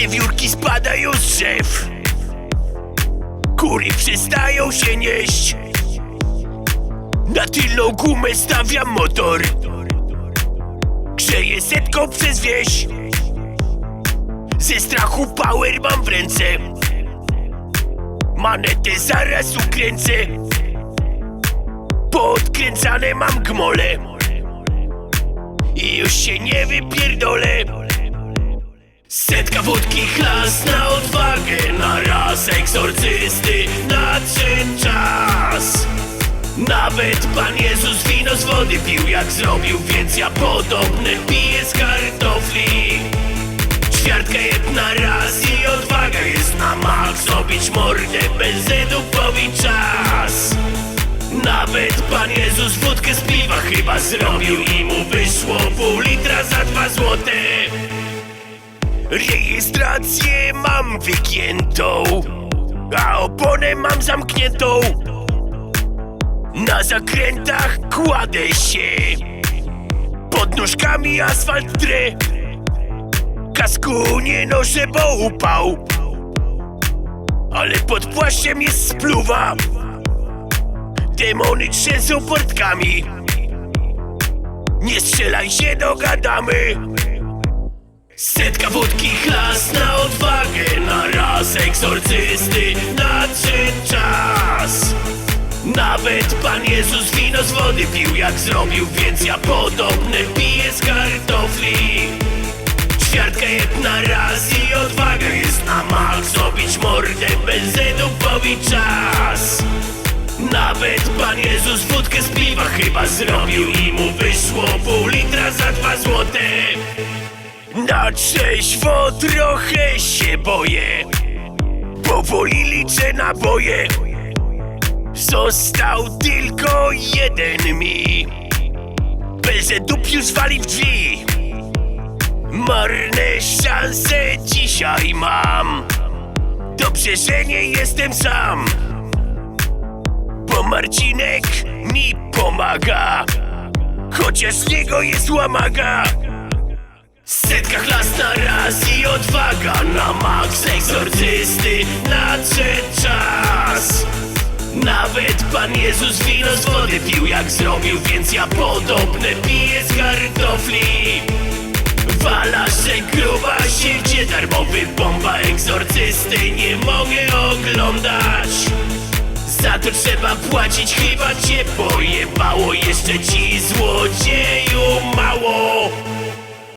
Wiewiórki spadają z drzew. Kury przestają się nieść. Na tylną gumę stawiam motor. Grzeję setką przez wieś. Ze strachu power mam w ręce. Manetę zaraz ukręcę. Podkręcane mam gmole. I już się nie wypierdolę Setka wódki, chlas na odwagę Na raz egzorcysty nadszedł czas. Nawet Pan Jezus wino z wody pił jak zrobił Więc ja podobne piję z kartofli. Ćwiartka jedna raz i odwaga jest na maks Obić mordę benzydupowi czas. Nawet Pan Jezus wódkę z piwa chyba zrobił I mu wyszło pół litra za Rejestrację mam wygiętą A oponę mam zamkniętą. Na zakrętach kładę się. Pod nóżkami asfalt drę. Kasku nie noszę, bo upał. Ale pod płaszczem jest spluwa. Demony trzęsą portkami. Nie strzelaj się, dogadamy Setka wódki, chlas na odwagę Na raz egzorcysty nadszedł czas. Nawet Pan Jezus wino z wody pił jak zrobił Więc ja podobne piję z kartofli. Ćwiartka jedna raz i odwaga jest na maks Obić mordę benzydupowi czas. Nawet Pan Jezus wódkę z piwa chyba zrobił I mu wyszło pół litra za dwa złote Na trzeźwo trochę się boję. Powoli liczę naboje. Został tylko jeden mi. Belzedup już wali w drzwi. Marne szanse dzisiaj mam. Dobrze, że nie jestem sam. Bo Marcinek mi pomaga. Chociaż z niego jest łamaga odwaga Na maks egzorcysty nadszedł czas. Nawet Pan Jezus wino z wody pił jak zrobił Więc ja podobne piję z kartofli. Wala, że gruba się gdzie darmowy bomba egzorcysty nie mogę oglądać. Za to trzeba płacić, chyba cię pojebało Jeszcze ci